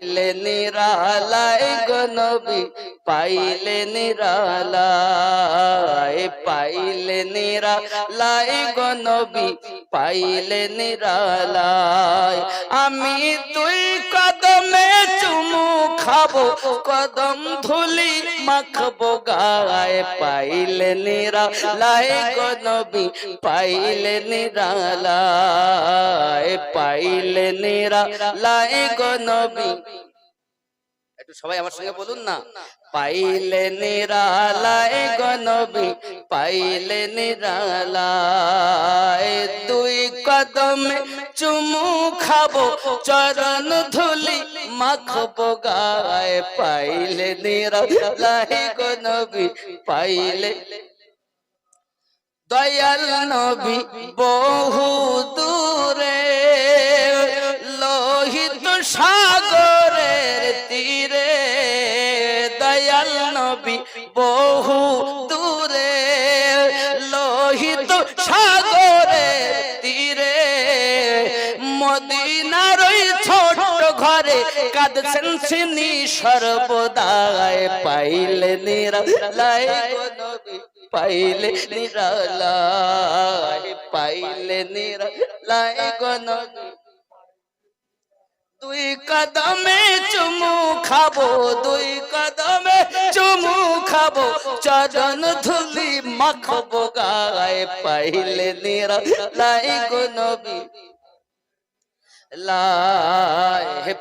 পাইলে নিরালায় গো নবী, পাইলে নিরালায় পাইলে নিরালায় গো নবী, পাইলে নিরালায়। আমি তুই চুমু খাব কদম ধুলি মাখবো গায়ে পাইলে নিরালায় গো নবী পাইলে নিরালায় পাইলে নিরালায় গো নবী। একটু সবাই আমার সঙ্গে বলুন না। পাইলে নিরালায় গনবী পাইলে নিরালায় দুই কদমে চুমু খাব, চরণ ধুলি মাখবো গায়ে, পাইলে নিরালায় গনবী পাইলে দয়াল নবী, বহু দূরে লোহিত সাগরের তীরে। দয়াল নবী, বহু দূরে লোহিত সাগরের তীরে। মদিনার ছোট কাঁদছেন সিনি সর্বদায় পাইলে নিরালায় পাইলে নিরালায় পাইলে নিরালায় গো দুই কদমে চুমু খাব, দুই কদমে চুমু খাব, চরণ ধুলি মাখবো গায়ে, পাইলে নিরালায় গো লাই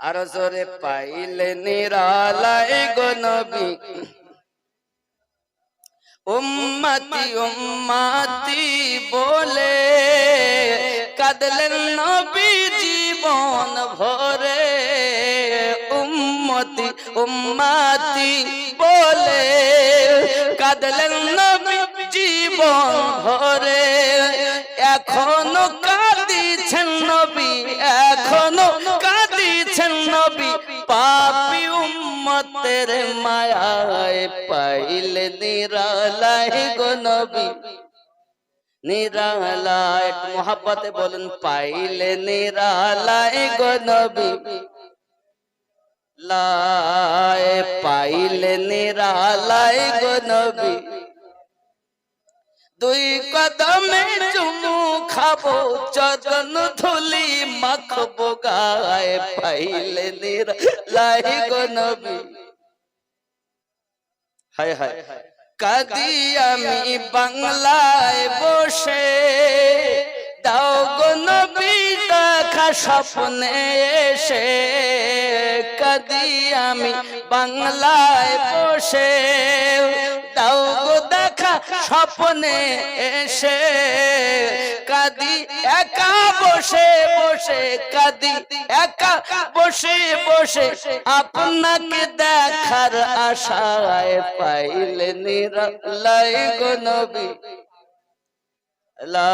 আরও জোরে পাইলে নিরালায় গো নবী। উম্মতি উম্মতি বলে কাঁদলেন নবী জীবন ভরে। উম্মতি উম্মতি বলে কাঁদলেন নবী জীবন ভরে। এখনও কাঁদিছেন মায়ায় পাইলে নিরালায় গো নবী। নিরালায়, মোহাব্বতে বলুন, পাইলে নিরালায় গো নবী। লায় পাইলে নিরালায় গো নবী। দুই কদমে চুমু খাব, চরণ ধুলি মাখবো, গায়ে পাইলে নিরালায় গো নবী। হায় হায়। কাদি আমি বাংলায় বসে। দাও গো নবী দেখা স্বপ্নে এসে। কাদি আমি বাংলায় বসে। স্বপ্নে এসে কাদি, একা বসে বসে কাদি, একা বসে বসে আপনাকে দেখার আশায় পাইলে নিরালাই নবী। লা